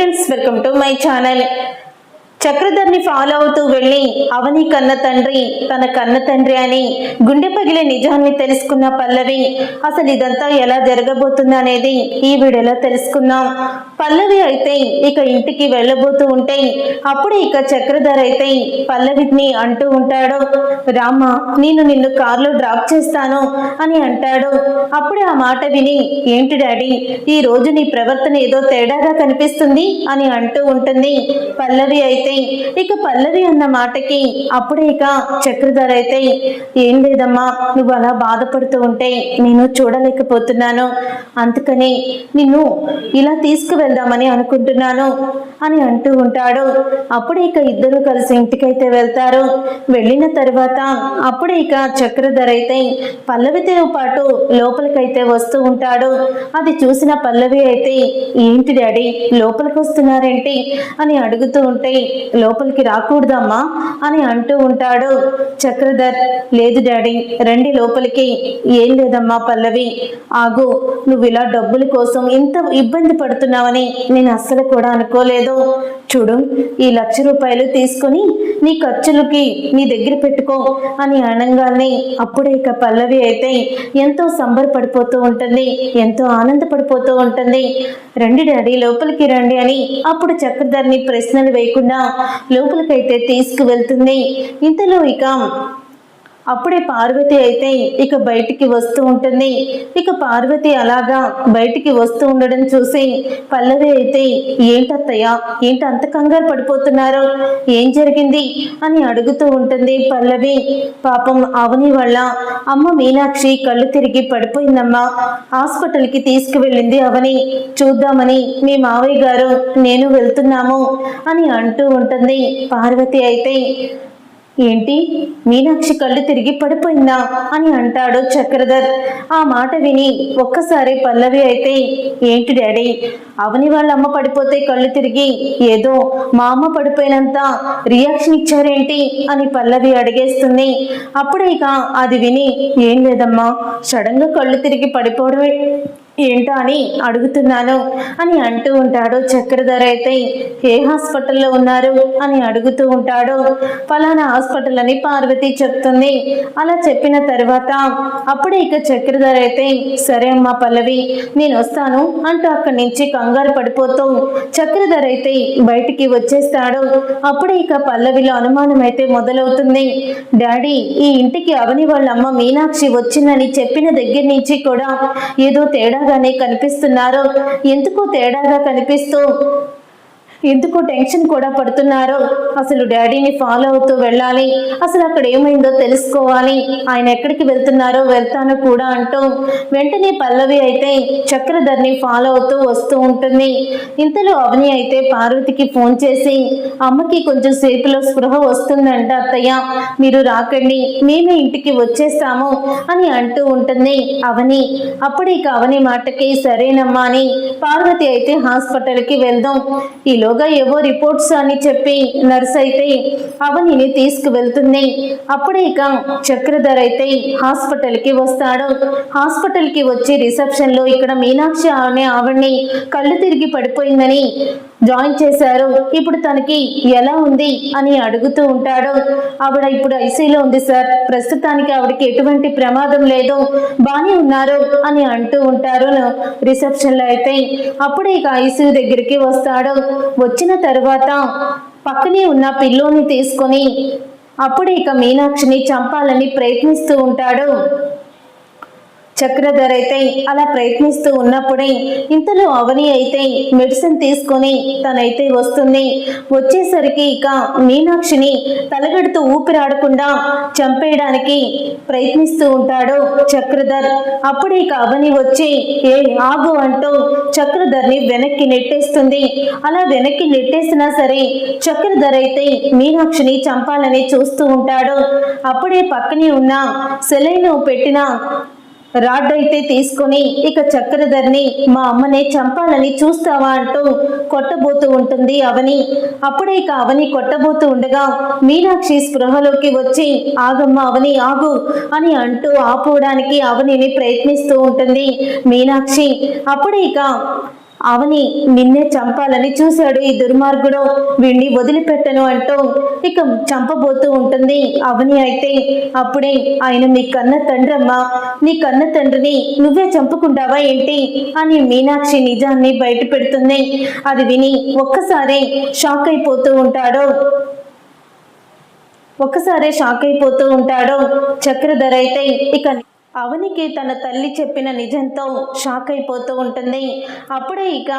Friends welcome to my channel చక్రధర్ని follow అవుతూ వెళ్ళి అవని కన్న తండ్రి తన కన్న తండ్రి అని గుండె పగిలే నిజాన్ని తెలుసుకున్న పల్లవి అసలు ఇదంతా ఎలా జరగబోతుంది అనేది ఈ వీడియోలో తెలుసుకుందాం. పల్లవి అయితే ఇక ఇంటికి వెళ్ళబోతూ ఉంటే అప్పుడే ఇక చక్రధర్ అయితే పల్లవిని అంటూ ఉంటాడు. రామ నేను నిన్ను కారులో డ్రాప్ చేస్తాను అని అంటాడు. అప్పుడే ఆ మాట విని ఏంటి డాడీ ఈ రోజు నీ ప్రవర్తన ఏదో తేడాగా కనిపిస్తుంది అని అంటూ ఉంటుంది. పల్లవి అయితే ఇక పల్లవి అన్న మాటకి అప్పుడే ఇక చక్రధర్ అయితే ఏం లేదమ్మా నువ్వు అలా బాధపడుతూ ఉంటే నేను చూడలేకపోతున్నాను. అందుకని నిన్ను ఇలా తీసుకువెళ్దామని అనుకుంటున్నాను అని అంటూ ఉంటాడు. అప్పుడే ఇక ఇద్దరు కలిసి ఇంటికైతే వెళ్తారు. వెళ్ళిన తర్వాత అప్పుడే ఇక చక్రధర్ అయితే పల్లవితో పాటు లోపలికైతే వస్తూ ఉంటాడు. అది చూసిన పల్లవి అయితే ఏంటి డాడీ లోపలికి వస్తున్నారేంటి అని అడుగుతూ ఉంటే లోపలికి రాకూడదమ్మా అని అంటూ ఉంటాడు. చక్రధర్ లేదు డాడీ రండి లోపలికి. ఏం లేదమ్మా పల్లవి. ఆగు నువ్వు ఇలా డబ్బుల కోసం ఇంత ఇబ్బంది పడుతున్నావని నేను అస్సలు కూడా అనుకోలేదు. చూడు ఈ లక్ష రూపాయలు తీసుకుని నీ ఖర్చులకి నీ దగ్గర పెట్టుకో అని అనగానే అప్పుడే ఇక పల్లవి అయితే ఎంతో సంబరపడిపోతూ ఉంటుంది ఎంతో ఆనందపడిపోతూ ఉంటుంది. రండి డాడీ లోపలికి రండి అని అప్పుడు చక్రధర్ని ప్రశ్నలు వేయకుండా లోపలికైతే తీసుకువెళ్తుంది. ఇంతలో ఇక అప్పుడే పార్వతి అయితే ఇక బయటికి వస్తూ ఉంటుంది. ఇక పార్వతి అలాగా బయటికి వస్తూ ఉండడం చూసి పల్లవి అయితే ఏంటత్తయ్య? ఏంటి అంత కంగారు పడిపోతున్నారు? ఏం జరిగింది? అని అడుగుతూ ఉంటుంది పల్లవి. పాపం అవని వల్ల అమ్మ మీనాక్షి కళ్ళు తిరిగి పడిపోయిందమ్మా. హాస్పిటల్కి తీసుకువెళ్ళింది అవని. చూద్దామని మీ మావయ్య గారు నేను వెళ్తున్నాము అని అంటూ ఉంటుంది పార్వతి అయితే. ఏంటి? మీనాక్షి కళ్ళు తిరిగి పడిపోయిందా? అని అంటాడు చక్రధర్. ఆ మాట విని ఒక్కసారి పల్లవి అయితే ఏంటి డాడీ? అవని వాళ్ళ అమ్మ పడిపోతే కళ్ళు తిరిగి ఏదో మా అమ్మ పడిపోయినంత రియాక్షన్ ఇచ్చారేంటి? అని పల్లవి అడిగేస్తుంది. అప్పుడే ఇక అది విని ఏం లేదమ్మా సడన్గా కళ్ళు తిరిగి పడిపోవడమే ఏంటో అని అడుగుతున్నాను అని అంటూ ఉంటాడు. చక్రధర్ అయితే ఏ హాస్పిటల్లో ఉన్నారు అని అడుగుతూ ఉంటాడు. ఫలానా హాస్పిటల్ అని పార్వతి చెప్తుంది. అలా చెప్పిన తర్వాత అప్పుడే ఇక చక్రధర్ అయితే సరే అమ్మా పల్లవి నేను వస్తాను అంటూ అక్కడి నుంచి కంగారు పడిపోతూ చక్రధర్ అయితే బయటికి వచ్చేస్తాడు. అప్పుడే ఇక పల్లవిలో అనుమానం అయితే మొదలవుతుంది. డాడీ ఈ ఇంటికి అవని వాళ్ళ అమ్మ మీనాక్షి వచ్చిందని చెప్పిన దగ్గర నుంచి కూడా ఏదో తేడా తేడాగానే కనిపిస్తున్నారు? ఎందుకో తేడాగా కనిపిస్తూ ఎందుకో టెన్షన్ కూడా పడుతున్నారు? అసలు డాడీని ఫాలో అవుతూ వెళ్ళాలి. అసలు అక్కడ ఏమైందో తెలుసుకోవాలి. ఆయన ఎక్కడికి వెళ్తున్నారో వెళ్తాను కూడా అంటూ వెంటనే పల్లవి అయితే చక్రధర్ని ఫాలో అవుతూ వస్తూ ఉంటుంది. ఇంతలో అవని అయితే పార్వతికి ఫోన్ చేసి అమ్మకి కొంచెం సేపులో స్పృహ వస్తుందంట అత్తయ్య. మీరు రాకండి. మేమే ఇంటికి వచ్చేస్తాము అని అంటూ ఉంటుంది అవని. అప్పుడు ఇక అవని మాటకి సరేనమ్మా అని పార్వతి అయితే హాస్పిటల్కి వెళ్దాం. ఈలోగా ఏవో రిపోర్ట్స్ అని చెప్పి నర్స్ అయితే అవనిని తీసుకువెళ్తుంది. అప్పుడే ఇక చక్రధర్ అయితే హాస్పిటల్కి వస్తాడు. హాస్పిటల్కి వచ్చి రిసెప్షన్లో ఇక్కడ మీనాక్షి అనే ఆవిడ్ని కళ్ళు తిరిగి పడిపోయిందని జాయిన్ చేశారు. ఇప్పుడు తనకి ఎలా ఉంది అని అడుగుతూ ఉంటాడు. ఆవిడ ఇప్పుడు ఐసీలో ఉంది సార్. ప్రస్తుతానికి ఆవిడకి ఎటువంటి ప్రమాదం లేదు. బానే ఉన్నారు అని అంటూ ఉంటారు రిసెప్షన్లో అయితే. అప్పుడే ఇక ఐసీయూ దగ్గరికి వస్తాడు. వచ్చిన తర్వాత పక్కనే ఉన్న పిల్లోని తీసుకొని అప్పుడే ఇక మీనాక్షిని చంపాలని ప్రయత్నిస్తూ ఉంటాడు. చక్రధర్ అయితే అలా ప్రయత్నిస్తూ ఉన్నప్పుడే ఇంతలో అవని అయితే మెడిసిన్ తీసుకొని తనైతే వస్తుంది. వచ్చేసరికి ఇక మీనాక్షిని తలగడుతూ ఊపిరాడకుండా చంపేయడానికి ప్రయత్నిస్తూ ఉంటాడు చక్రధర్. అప్పుడు ఇక అవని వచ్చి ఏ ఆగు అంటూ చక్రధర్ని వెనక్కి నెట్టేస్తుంది. అలా వెనక్కి నెట్టేసినా సరే చక్రధర్ అయితే మీనాక్షిని చంపాలని చూస్తూ ఉంటాడు. అప్పుడే పక్కనే ఉన్న సెలైన్ పెట్టిన రాడ్ అయితే తీసుకొని ఇక చక్రధర్ని మా అమ్మనే చంపాలని చూస్తావా అంటూ కొట్టబోతూ ఉంటుంది అవని. అప్పుడే ఇక అవని కొట్టబోతూ ఉండగా మీనాక్షి స్పృహలోకి వచ్చి ఆగమ్మ అవని ఆగు అని అంటూ ఆపోవడానికి అవనిని ప్రయత్నిస్తూ ఉంటుంది మీనాక్షి. అప్పుడే ఇక అవని నిన్నే చంపాలని చూశాడు ఈ దుర్మార్గుడు. వీణ్ణి వదిలిపెట్టను అంటూ ఇక చంపబోతూ ఉంటుంది అవని అయితే. అప్పుడే ఆయన మీ కన్న తండ్రమ్మా నీ కన్న తండ్రిని నువ్వే చంపుకుంటావా ఏంటి? అని మీనాక్షి నిజాన్ని బయట పెడుతుంది అది విని ఒక్కసారి షాక్ అయిపోతూ ఉంటాడు. ఒక్కసారే షాక్ అయిపోతూ ఉంటాడు. చక్రధర అయితే ఇక అవనికి తన తల్లి చెప్పిన నిజంతో షాక్ అయిపోతూ ఉంటుంది. అప్పుడే ఇక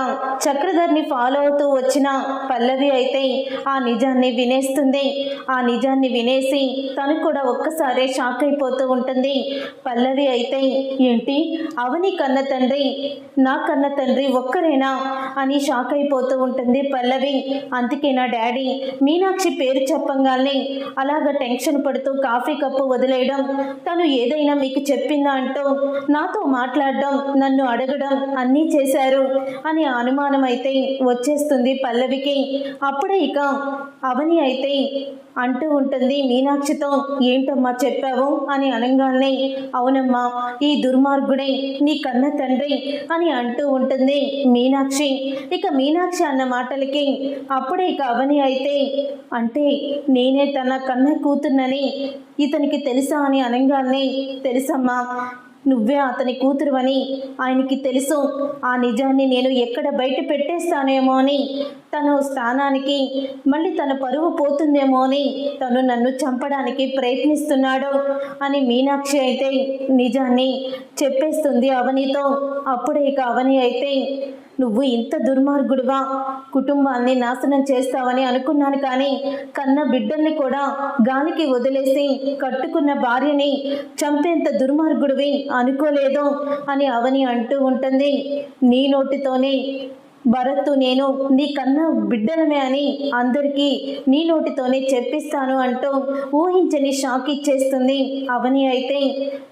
చక్రధర్ని ఫాలో అవుతూ వచ్చిన పల్లవి అయితే ఆ నిజాన్ని వినేస్తుంది. ఆ నిజాన్ని వినేసి తను కూడా ఒక్కసారే షాక్ అయిపోతూ ఉంటుంది. పల్లవి అయితే ఏంటి? అవని కన్న తండ్రి నా కన్న తండ్రి ఒక్కరేనా? అని షాక్ అయిపోతూ ఉంటుంది పల్లవి. అందుకే నా డాడీ మీనాక్షి పేరు చెప్పంగానే అలాగ టెన్షన్ పడుతూ కాఫీ కప్పు వదిలేయడం తను ఏదైనా మీకు చెప్పిందా అంటూ నాతో మాట్లాడడం నన్ను అడగడం అన్నీ చేశారు అని అనుమానం అయితే వచ్చేస్తుంది పల్లవికి. అప్పుడే ఇక అవని అయితే అంటూ ఉంటుంది మీనాక్షితో ఏంటమ్మా చెప్పావు? అని అనగానే అవునమ్మా ఈ దుర్మార్గుడే నీ కన్న తండ్రి అని అంటూ ఉంటుంది మీనాక్షి. ఇక మీనాక్షి అన్న మాటలకి అప్పుడే ఇక అవని అయితే అంటే నేనే తన కన్న కూతుర్నని ఇతనికి తెలుసా? అని అనగానే తెలుసమ్మా నువ్వే అతని కూతురువని ఆయనకి తెలుసు. ఆ నిజాన్ని నేను ఎక్కడ బయట పెట్టేస్తానేమో అని. తను స్థానానికి మళ్ళీ తన పరువు పోతుందేమో అని తను నన్ను చంపడానికి ప్రయత్నిస్తున్నాడు అని మీనాక్షి అయితే నిజాన్ని చెప్పేస్తుంది అవనితో. అప్పుడే ఇక అవని అయితే నువ్వు ఇంత దుర్మార్గుడువా? కుటుంబాన్ని నాశనం చేస్తావని అనుకున్నాను కానీ కన్న బిడ్డల్ని కూడా గాలికి వదిలేసి కట్టుకున్న భార్యని చంపేంత దుర్మార్గుడివి అనుకోలేదు అని అవని అంటూ ఉంటుంది. నీ నోటితోనే భరత్ నేను నీ కన్న బిడ్డలమే అని అందరికీ నీ నోటితోనే చెప్పిస్తాను అంటూ ఊహించని షాక్ ఇచ్చేస్తుంది అవని అయితే.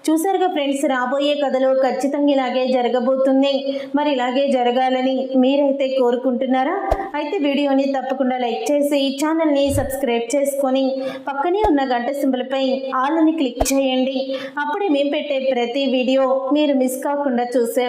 చూసారుగా ఫ్రెండ్స్ రాబోయే కథలో ఖచ్చితంగా ఇలాగే జరగబోతుంది. మరి ఇలాగే జరగాలని మీరైతే కోరుకుంటున్నారా? అయితే వీడియోని తప్పకుండా లైక్ చేసి ఛానల్ని సబ్స్క్రైబ్ చేసుకొని పక్కనే ఉన్న గంట సింబల్పై ఆల్ని క్లిక్ చేయండి. అప్పుడే మేము పెట్టే ప్రతి వీడియో మీరు మిస్ కాకుండా చూసే